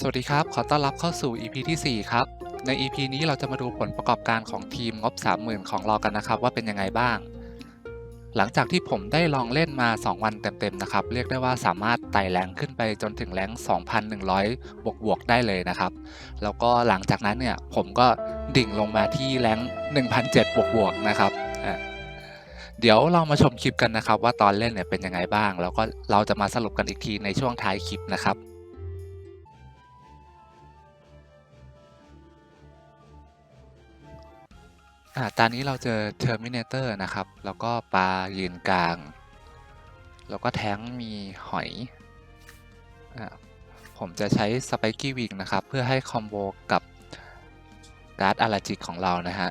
สวัสดีครับ ขอต้อนรับเข้าสู่ EP ที่ 4 ครับ ใน EP นี้เราจะมาดูผลประกอบการของทีมงบ 30,000 ของเรากันนะครับว่าเป็นยังไงบ้าง หลังจากที่ผมได้ลองเล่นมา 2 วันเต็มๆนะครับ เรียกได้ว่าสามารถไต่แรงขึ้นไปจนถึงแรง 2,100 บวกๆได้เลยนะครับ แล้วก็หลังจากนั้นเนี่ยผมก็ดิ่งลงมาที่แรง1,007บวกๆนะครับเดี๋ยวเรามาชมคลิปกันนะครับว่าตอนเล่นเนี่ยเป็นยังไงบ้าง แล้วก็เราจะมาสรุปกันอีกทีในช่วงท้ายคลิปนะครับ อ่าตอนนี้เราเจอ Terminator นะครับ แล้วก็ปลายืนกลาง แล้วก็แท้งมีหอยอ่าผมจะใช้สไปกี้วิงนะครับ เพื่อให้คอมโบกับการ์ดอาราจิกของเรานะฮะ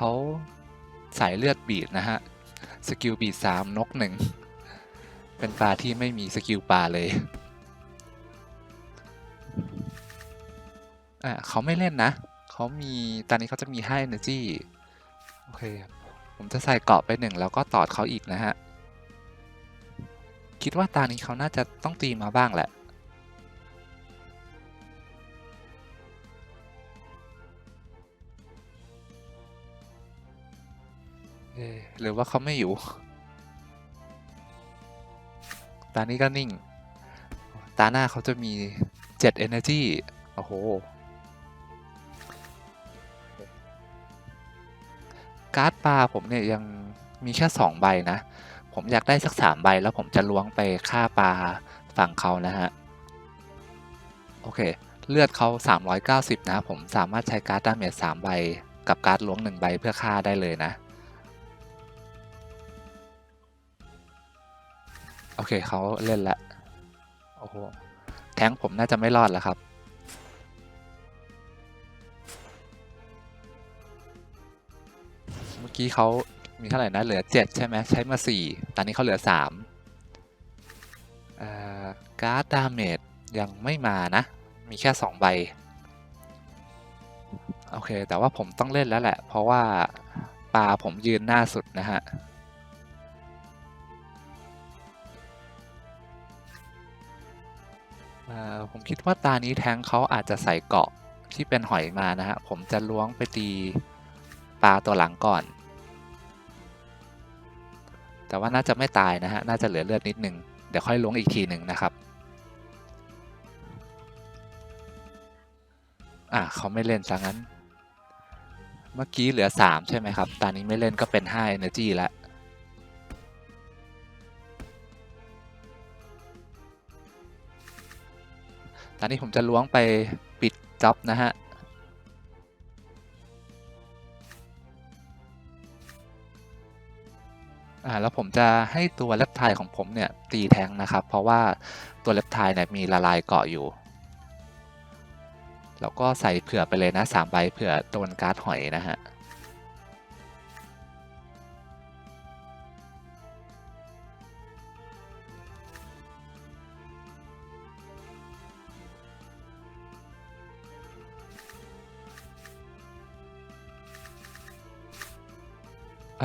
เขาสายเลือดบีดนะฮะ สกิลบีดสามนกหนึ่ง เป็นปลาที่ไม่มีสกิลปลาเลย อ่าเขาไม่เล่นนะ เขามีตอนนี้เขาจะมีให้ energy โอเค ผมจะใส่เกาะไปหนึ่งแล้วก็ตอดเขาอีกนะฮะ คิดว่าตานี้เขาน่าจะต้องตีมาบ้างแหละ หรือว่าเขาไม่อยู่ ตานี้ก็นิ่ง ตาหน้าเขาจะมี7 energy โอ้โห การ์ดปลาผมเนี่ยยังมีแค่2ใบนะ ผมอยากได้สัก3ใบแล้วผมจะล้วงไปฆ่าปลาฝั่งเขานะฮะ โอเค เลือดเขา 390 นะ ผมสามารถใช้การ์ดดาเมจ3ใบ กับการ์ดล้วง 1 ใบเพื่อฆ่าได้เลยนะ โอเคเขาเล่นละโอ้โหแท้งผมน่าจะไม่รอดแล้วครับ เมื่อกี้เขามีเท่าไหร่นะ เหลือ 7 ใช่ไหมใช้มา 4 ตอนนี้เขาเหลือ3เอ่อการ์ดดาเมจยังไม่มานะ มีแค่ 2 ใบ โอเค แต่ว่าผมต้องเล่นแล้วแหละ เพราะว่าปลาผมยืนหน้าสุดนะฮะ เอ่อผมคิดว่าตานี้แทงเขาอาจจะใส่เกาะที่เป็นหอยมานะฮะ ผมจะล้วงไปตีปลาตัวหลังก่อน แต่ว่าน่าจะไม่ตายนะฮะ น่าจะเหลือเลือดนิดนึง เดี๋ยวค่อยล้วงอีกทีหนึ่งนะครับ อะเขาไม่เล่นซะงั้น เมื่อกี้เหลือ 3 ใช่ไหมครับ ตอนนี้ไม่เล่นก็เป็น5 energy แล้ว ตอนนี้ผมจะล้วงไปปิดจ็อบนะฮะอ่าแล้วผมจะให้ตัวเล็บไทายของผมเนี่ยตีแทงนะครับ เพราะว่าตัวเล็บไทายเนี่ยมีละลายเกาะอยู่ แล้วก็ใส่เผื่อไปเลยนะสามใบเผื่อโดนการ์ดหอยนะฮะ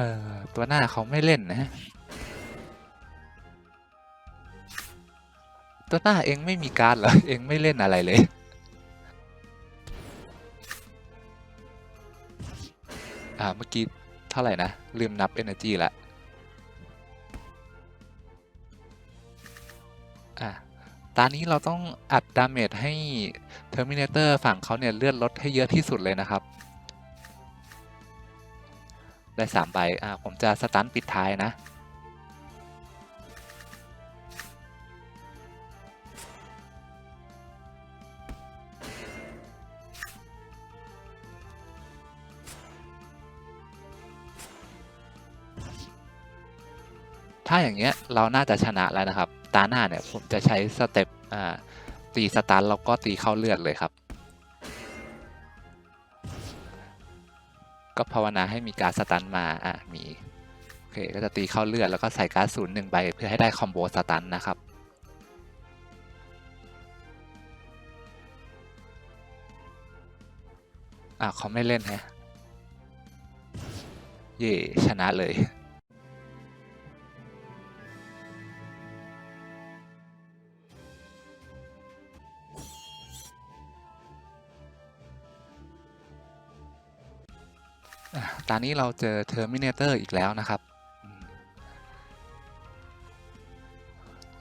อ่อตัวหน้าเขาไม่เล่นนะ ตัวหน้าเองไม่มีการ์ดเหรอ เองไม่เล่นอะไรเลย อ่า เมื่อกี้เท่าไหร่นะ ลืมนับ energy ละ อะตอนนี้เราต้องอัดดาเมจให้ Terminator ฝั่งเขาเนี่ยเลือนลดให้เยอะที่สุดเลยนะครับ ได้สามใบอ่าผมจะสตันปิดท้ายนะ ถ้าอย่างเงี้ยเราน่าจะชนะแล้วนะครับ ตาหน้าเนี่ยผมจะใช้สเต็ปอ่าตีสตันแล้วก็ตีเข้าเลือดเลยครับ ก็ภาวนาให้มีการสตันมาอะมีโอเคก็จะตีเข้าเลือดแล้วก็ใส่การ์ดศูนย์หนึ่งใบเพื่อให้ได้คอมโบสตันนะครับอะเขาไม่เล่นฮะเย่ชนะเลย อะตอนนี้เราเจอเทอร์มินเตอร์อีกแล้วนะครับ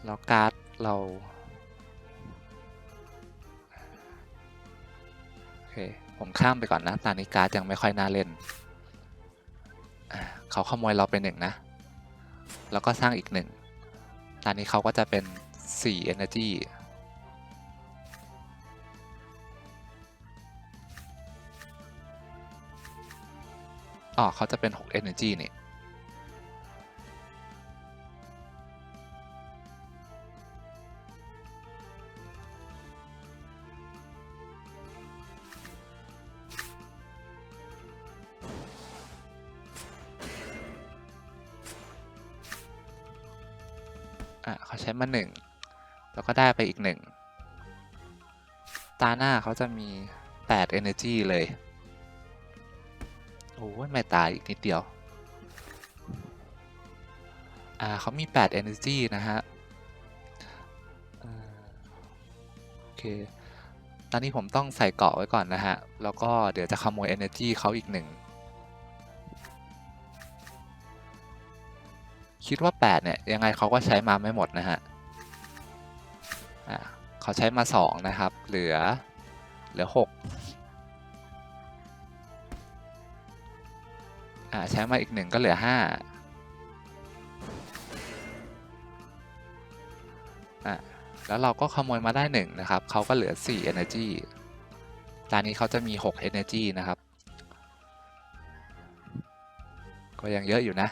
แล้วการ์ดเราโอเคผมข้ามไปก่อนนะตอนนี้การ์ดยังไม่ค่อยน่าเล่น เขาขโมยเราไปหนึ่งนะ แล้วก็สร้างอีกหนึ่งตอนนี้เขาก็จะเป็น 4 Energy อ๋อเขาจะเป็น 6 Energy นี่อะเขาใช้มาหนึ่งแล้วก็ได้ไปอีกหนึ่งตาหน้าเขาจะมี 8 Energy เลย อ้ยไม่ตายอีกนิดเดียว อ่าเขามี 8 Energy นะฮะโอเค ตอนนี้ผมต้องใส่เกาะไว้ก่อนนะฮะ แล้วก็เดี๋ยวจะขโมย Energy เขาอีกหนึ่ง คิดว่า 8 เนี่ย ยังไงเขาก็ใช้มาไม่หมดนะฮะ อ่าเขาใช้มา 2 นะครับ เหลือ เหลือ 6 อ่าใช้มาอีกหนึ่งก็เหลือ5อะแล้วเราก็ขโมยมาได้หนึ่งนะครับเขาก็เหลือสี่ energy ตอนนี้เขาจะมีหก energy นะครับ ก็ยังเยอะอยู่นะ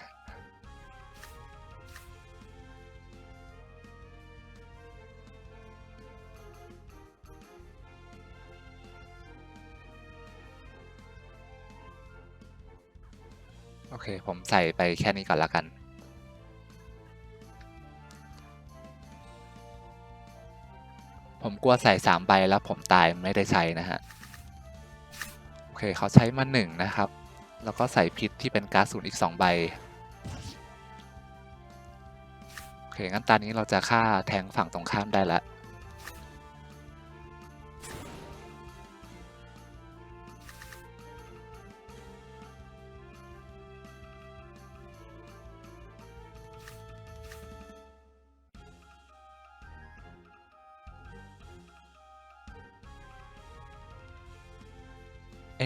โอเค ผมใส่ไปแค่นี้ก่อนละกัน ผมกลัวใส่สามใบแล้วผมตายไม่ได้ใช้นะฮะ โอเคเขาใช้มาหนึ่งนะครับ แล้วก็ใส่พิษที่เป็นก๊าซศูนย์อีกสองใบ โอเค งั้นตอนนี้เราจะฆ่าแทงฝั่งตรงข้ามได้แล้ว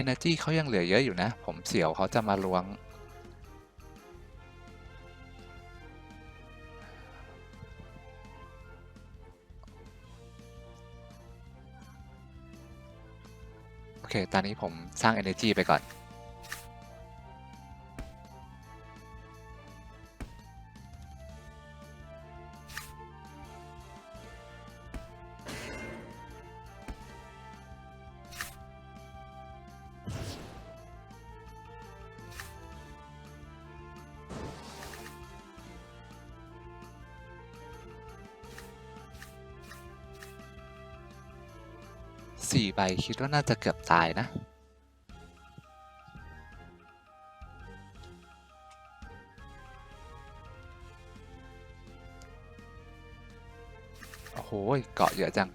Energy เขายังเหลือเยอะอยู่นะ ผมเสี่ยวเขาจะมาล้วง โอเค ตอนนี้ผมสร้าง Energy ไปก่อน คิดว่าน่าจะเกือบตายนะ โอ้โห เกาะเยอะจัง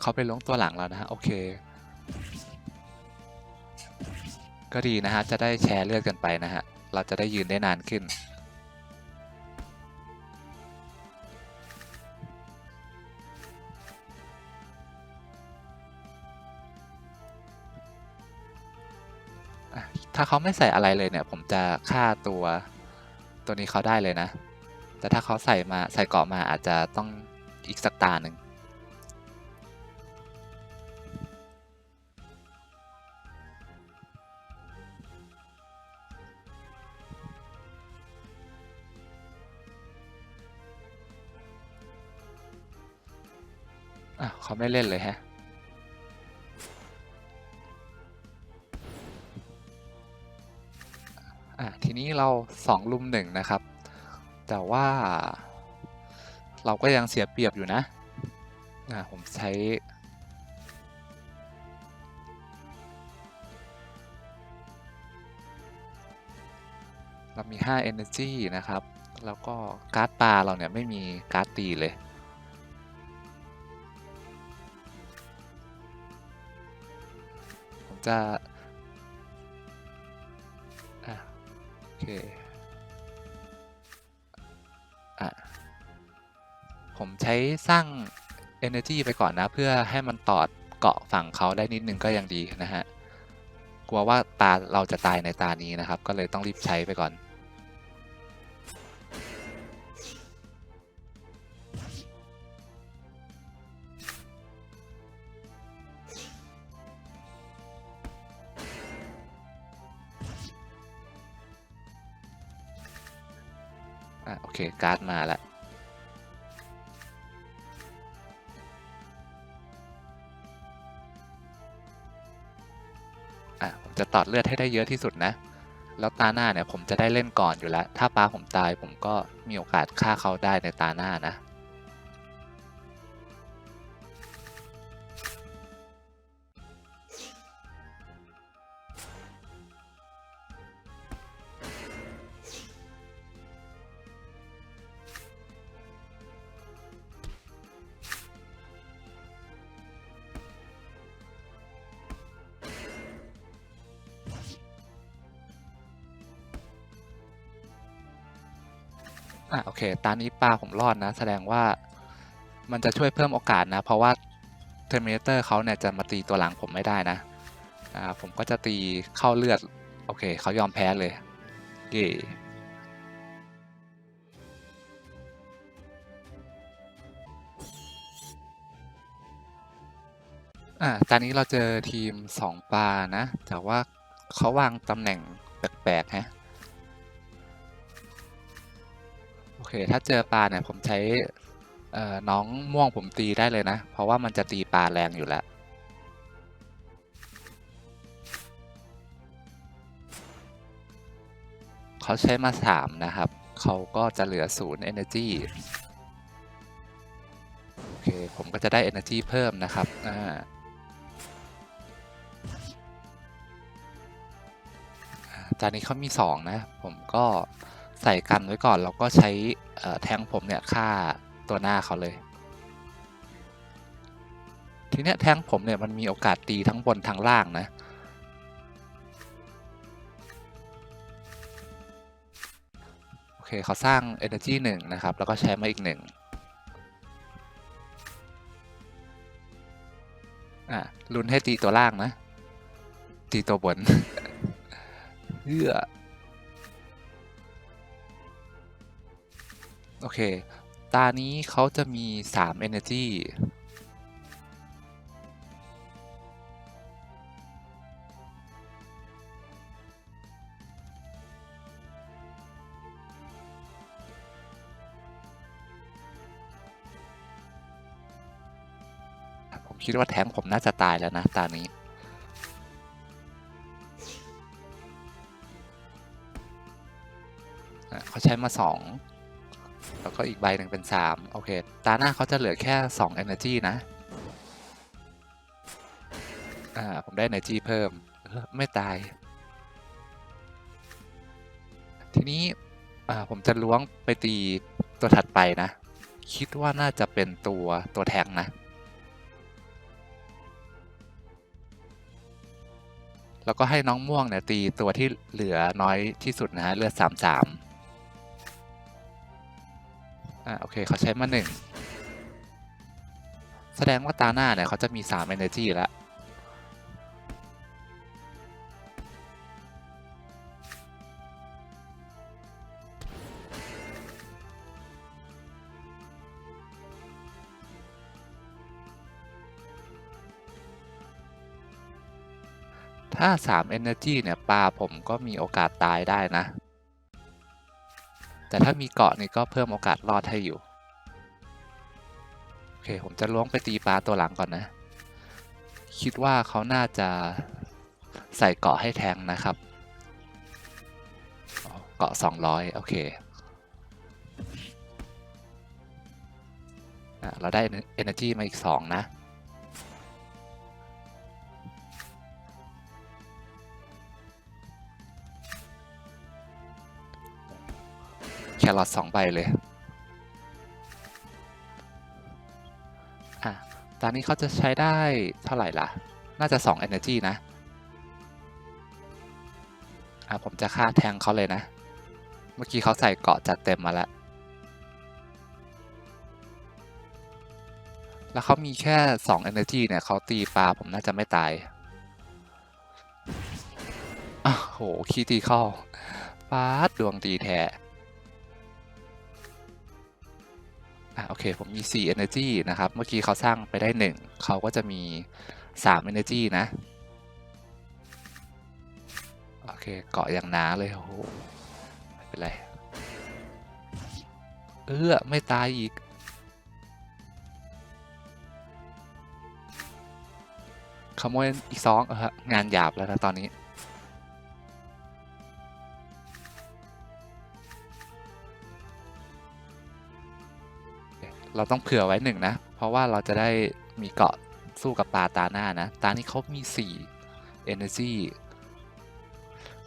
เขาไปล้งตัวหลังแล้วนะฮะ โอเค ก็ดีนะฮะ จะได้แชร์เลือดกันไปนะฮะ เราจะได้ยืนได้นานขึ้น ถ้าเขาไม่ใส่อะไรเลยเนี่ย ผมจะฆ่าตัวตัวนี้เขาได้เลยนะ แต่ถ้าเขาใส่มาใส่เกาะมาอาจจะต้องอีกสักตาหนึ่ง เขาไม่เล่นเลยฮะอะทีนี้เราสองลุมหนึ่งนะครับ แต่ว่าเราก็ยังเสียเปรียบอยู่นะอะผมใช้ เรามี 5 energy นะครับ แล้วก็การ์ดปลาเราเนี่ยไม่มีการ์ดตีเลย จะอะโอเคอะผมใช้สร้าง energy ไปก่อนนะ เพื่อให้มันตอดเกาะฝั่งเขาได้นิดนึงก็ยังดีนะฮะ กลัวว่าตาเราจะตายในตานี้นะครับ ก็เลยต้องรีบใช้ไปก่อน เค การ์ดมาแล้วอะผมจะตอดเลือดให้ได้เยอะที่สุดนะ แล้วตาหน้าเนี่ยผมจะได้เล่นก่อนอยู่แล้ว ถ้าปลาผมตายผมก็มีโอกาสฆ่าเขาได้ในตาหน้านะ ตอนนี้ปลาผมรอดนะ แสดงว่ามันจะช่วยเพิ่มโอกาสนะ เพราะว่าเทอร์มินเตอร์เขาเนี่ยจะมาตีตัวหลังผมไม่ได้นะอ่าผมก็จะตีเข้าเลือด โอเคเขายอมแพ้เลยเย่อ่าตอนนี้เราเจอทีมสองปลานะ แต่ว่าเขาวางตำแหน่งแปลกๆฮะ ถ้าเจอปลาเนี่ยผมใช้น้องม่วงผมตีได้เลยนะ เพราะว่ามันจะตีปลาแรงอยู่แล้วเขาใช้มาสามนะครับ เขาก็จะเหลือศูนย์ energy โอเค ผมก็จะได้ energy เพิ่มนะครับ อ่าจานนี้เขามี 2 นะ ผมก็ ใส่กันไว้ก่อน แล้วก็ใช้แทงผมเนี่ยฆ่าตัวหน้าเขาเลย ทีเนี้ยแทงผมเนี่ยมันมีโอกาสตีทั้งบนทั้งล่างนะโอเคเขาสร้าง energy 1 นะครับ แล้วก็ใช้มาอีกหนึ่งอะลุ้นให้ตีตัวล่างนะ ตีตัวบนเพื่อ โอเค ตานี้เขาจะมี 3 energy ผมคิดว่าแท้งผมน่าจะตายแล้วนะ ตานี้เขาใช้มา2 แล้วก็อีกใบหนึ่งเป็น 3 โอเค ตาหน้าเขาจะเหลือแค่ 2 energy นะ อ่า ผมได้ energy เพิ่ม ไม่ตาย ทีนี้ อ่า ผมจะล้วงไปตีตัวถัดไปนะ คิดว่าน่าจะเป็นตัวตัวแทงนะ แล้วก็ให้น้องม่วงเนี่ยตีตัวที่เหลือน้อยที่สุดนะฮะเลือดสามสาม อ่าโอเคเขาใช้มาหนึ่งแสดงว่าตาหน้าเนี่ยเขาจะมีสาม energy แล้วถ้า 3 Energy เนี่ยปลาผมก็มีโอกาสตายได้นะ แต่ถ้ามีเกาะนี่ก็เพิ่มโอกาสรอดให้อยู่ โอเค ผมจะล้วงไปตีปลาตัวหลังก่อนนะ คิดว่าเขาน่าจะใส่เกาะให้แทงนะครับ เกาะ 200 โอเคอะเราได้ Energy มาอีก 2 นะ แครอทสองใบเลยอะตอนนี้เขาจะใช้ได้เท่าไหร่ล่ะ น่าจะ 2 Energy นะ อะ ผมจะฆ่าแทงเขาเลยนะ เมื่อกี้เขาใส่เกาะจัดเต็มมาแล้ว แล้วเขามีแค่ 2 Energy เนี่ยเขาตีปลาผมน่าจะไม่ตายอ้โหคีตีเข้าปาดดวงดีแท้ อะโอเคผมมี 4 energy นะครับ เมื่อกี้เขาสร้างไปได้ 1 เขาก็จะมี 3 energy นะ โอเคเกาะอย่างหนาเลย โอ้โห ไม่เป็นไร เออไม่ตายอีก ขโมยอีกสองเอองานหยาบแล้วนะตอนนี้ เราต้องเผื่อไว้หนึ่งนะ เพราะว่าเราจะได้มีเกาะสู้กับปลาตาหน้านะ ตานี้เขามี 4 energy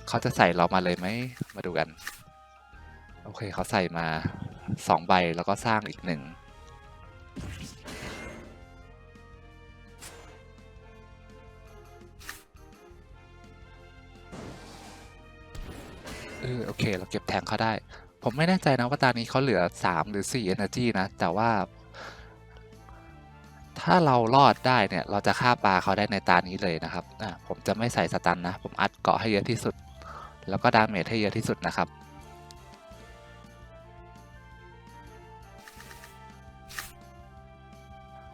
เขาจะใส่เรามาเลยไหม มาดูกัน โอเคเขาใส่มา 2 ใบแล้วก็สร้างอีกหนึ่งเออโอเค เราเก็บแทงเขาได้ ผมไม่แน่ใจนะว่าตอนนี้เขาเหลือ 3 หรือ 4 energy นะ แต่ว่า ถ้าเรารอดได้เนี่ย เราจะฆ่าปลาเขาได้ในตานี้เลยนะครับอะผมจะไม่ใส่สตันนะ ผมอัดเกาะให้เยอะที่สุด แล้วก็ดาเมจให้เยอะที่สุดนะครับ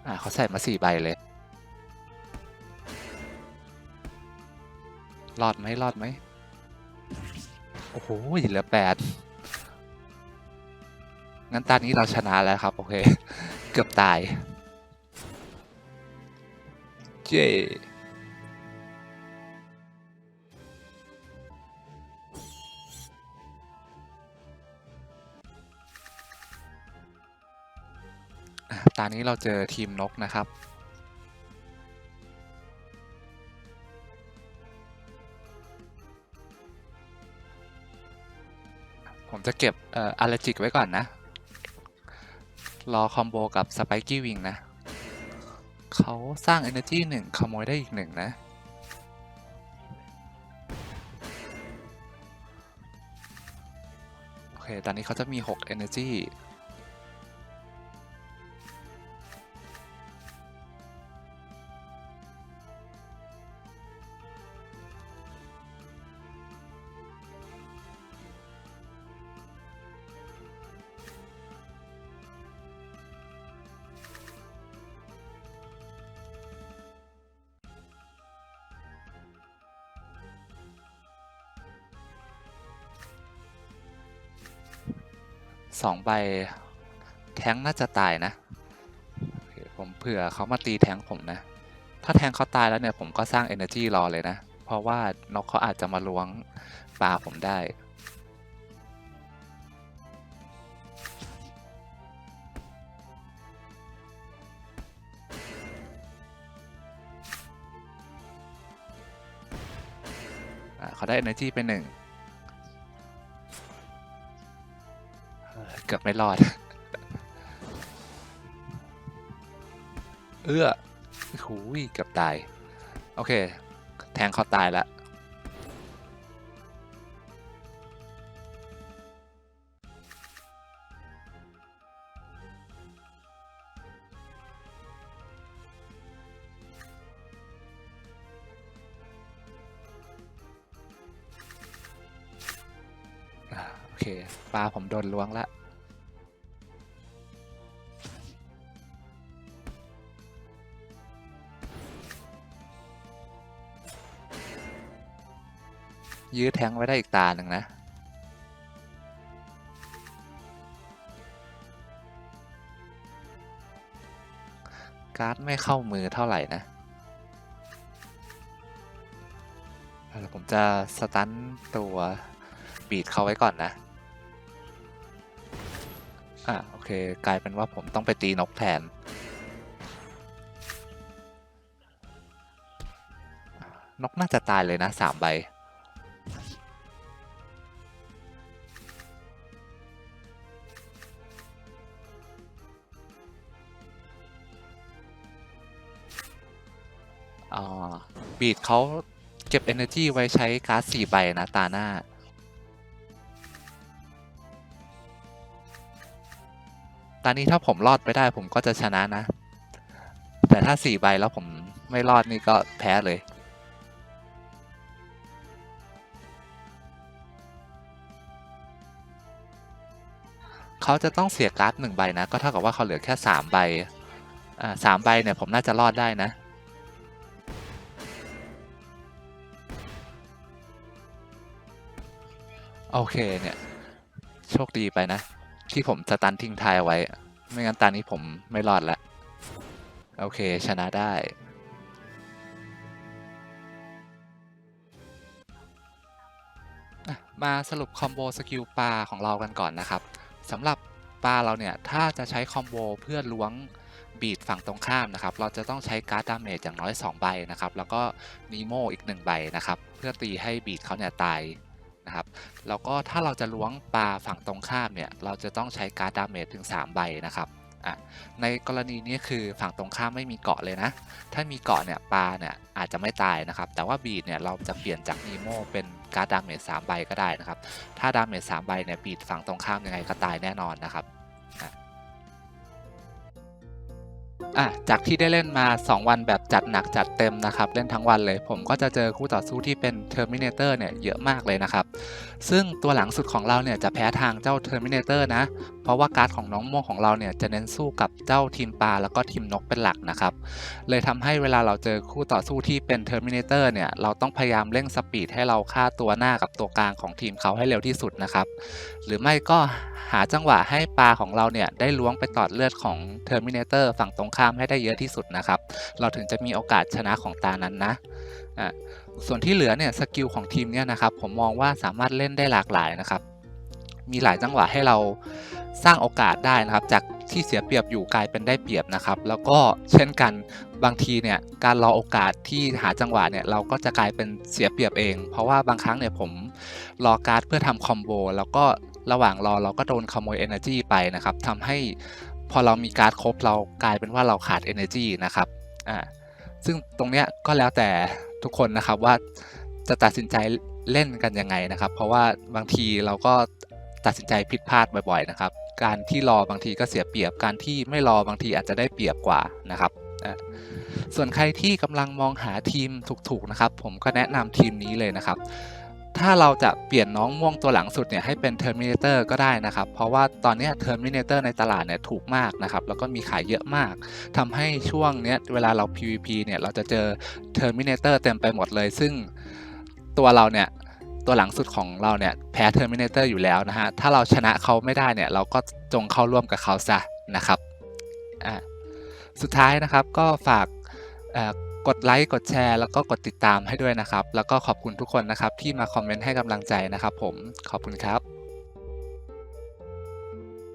อะเขาใส่มา4ใบเลย รอดไหมรอดไหม โอ้โหเหลือแปด งั้นตอนนี้เราชนะแล้วครับ โอเค เกือบตาย เจ้ตอนนี้เราเจอทีมนกนะครับผมจะเก็บเอ่ออาราจิกไว้ก่อนนะ รอคอมโบกับสไปกี้วิงนะ เขาสร้าง Energy หนึ่งขโมยได้อีกหนึ่งนะ โอเค ตอนนี้เขาจะมี 6 Energy สองใบ แท้งน่าจะตายนะ ผมเผื่อเขามาตีแท้งผมนะ ถ้าแท้งเขาตายแล้วเนี่ยผมก็สร้าง Energy รอเลยนะ เพราะว่านกเขาอาจจะมาล้วงปลาผมได้เขาได้ Energy ไปหนึ่ง กือบไม่รอด เอื้อหูยเกือบตาย โอเค แทงเขาตายล้วอ่าโอเคปลาผมโดนล้วงละ ยื้อแทงไว้ได้อีกตาหนึ่งนะ การ์ดไม่เข้ามือเท่าไหร่นะอะเดี๋ยวผมจะสตันตัวบีดเขาไว้ก่อนนะ อะโอเค กลายเป็นว่าผมต้องไปตีนกแทน นกน่าจะตายเลยนะสามใบ บีดเขาเก็บ energy ไว้ใช้การ์ดสี่ใบนะตาหน้า ตอนนี้ถ้าผมรอดไปได้ผมก็จะชนะนะ แต่ถ้าสี่ใบแล้วผมไม่รอดนี่ก็แพ้เลยเขาจะต้องเสียการ์ดหนึ่งใบนะ ก็เท่ากับว่าเขาเหลือแค่สามใบ อ่าสามใบเนี่ยผมน่าจะรอดได้นะ โอเคเนี่ย โชคดีไปนะ ที่ผมสตันทิ้งทายไว้ ไม่งั้นตอนนี้ผมไม่รอดละ โอเค ชนะได้ มาสรุปคอมโบสกิลปลาของเรากันก่อนนะครับสำหรับปลาเราเนี่ย ถ้าจะใช้คอมโบเพื่อล้วงบีดฝั่งตรงข้ามนะครับ เราจะต้องใช้การ์ดดาเมจอย่างน้อย 2 ใบนะครับ แล้วก็นีโมอีก 1 ใบนะครับ เพื่อตีให้บีดเขาเนี่ยตาย นะครับ แล้วก็ถ้าเราจะล้วงปลาฝั่งตรงข้ามเนี่ย เราจะต้องใช้การ์ดดาเมจถึง 3 ใบนะครับอะในกรณีนี้คือฝั่งตรงข้ามไม่มีเกาะเลยนะ ถ้ามีเกาะเนี่ยปลาเนี่ยอาจจะไม่ตายนะครับ แต่ว่าบีดเนี่ยเราจะเปลี่ยนจากนีโมเป็นการ์ดดาเมจสามใบก็ได้นะครับ ถ้าดาเมจสามใบเนี่ยบีดฝั่งตรงข้ามยังไงก็ตายแน่นอนนะครับ อะจากที่ได้เล่นมา 2 วันแบบจัดหนักจัดเต็มนะครับ เล่นทั้งวันเลย ผมก็จะเจอคู่ต่อสู้ที่เป็น Terminator เนี่ยเยอะมากเลยนะครับ ซึ่งตัวหลังสุดของเราเนี่ยจะแพ้ทางเจ้า Terminator นะ เพราะว่าการ์ดของน้องม่วงของเราเนี่ยจะเน้นสู้กับเจ้าทีมปลาแล้วก็ทีมนกเป็นหลักนะครับ เลยทำให้เวลาเราเจอคู่ต่อสู้ที่เป็น Terminator เนี่ยเราต้องพยายามเร่งสปีดให้เราฆ่าตัวหน้ากับตัวกลางของทีมเขาให้เร็วที่สุดนะครับ หรือไม่ก็หาจังหวะให้ปลาของเราเนี่ยได้ล้วงไปตอดเลือดของ Terminator ฝั่งตรงข้ามให้ได้เยอะที่สุดนะครับ เราถึงจะมีโอกาสชนะของตานั้นนะอะส่วนที่เหลือเนี่ยสกิลของทีมเนี่ยนะครับผมมองว่าสามารถเล่นได้หลากหลายนะครับ มีหลายจังหวะให้เรา สร้างโอกาสได้นะครับ จากที่เสียเปรียบอยู่กลายเป็นได้เปรียบนะครับ แล้วก็เช่นกันบางทีเนี่ยการรอโอกาสที่หาจังหวะเนี่ยเราก็จะกลายเป็นเสียเปรียบเอง เพราะว่าบางครั้งเนี่ยผมรอการ์ดเพื่อทำคอมโบแล้วก็ระหว่างรอเราก็โดนขโมย Energy ไปนะครับทำให้พอเรามีการ์ดครบเรากลายเป็นว่าเราขาด Energy นะครับอ่าซึ่งตรงเนี้ยก็แล้วแต่ทุกคนนะครับว่าจะตัดสินใจเล่นกันยังไงนะครับ เพราะว่าบางทีเราก็ตัดสินใจผิดพลาดบ่อยๆนะครับ การที่รอบางทีก็เสียเปรียบ การที่ไม่รอบางทีอาจจะได้เปรียบกว่านะครับ ส่วนใครที่กำลังมองหาทีมถูกๆนะครับ ผมก็แนะนำทีมนี้เลยนะครับ ถ้าเราจะเปลี่ยนน้องม่วงตัวหลังสุดเนี่ยให้เป็น Terminator ก็ได้นะครับ เพราะว่าตอนนี้ Terminator ในตลาดเนี่ยถูกมากนะครับ แล้วก็มีขายเยอะมากทำให้ช่วงเนี้ยเวลาเรา PVP เนี่ยเราจะเจอ Terminator เต็มไปหมดเลย ซึ่งตัวเราเนี่ย ตัวหลังสุดของเราเนี่ยแพ้เทอร์มินเตอร์อยู่แล้วนะฮะ ถ้าเราชนะเขาไม่ได้เนี่ย เราก็จงเข้าร่วมกับเขาซะนะครับอะสุดท้ายนะครับก็ฝากกดไลค์กดแชร์แล้วก็กดติดตามให้ด้วยนะครับ แล้วก็ขอบคุณทุกคนนะครับที่มาคอมเมนต์ให้กำลังใจนะครับผมขอบคุณครับ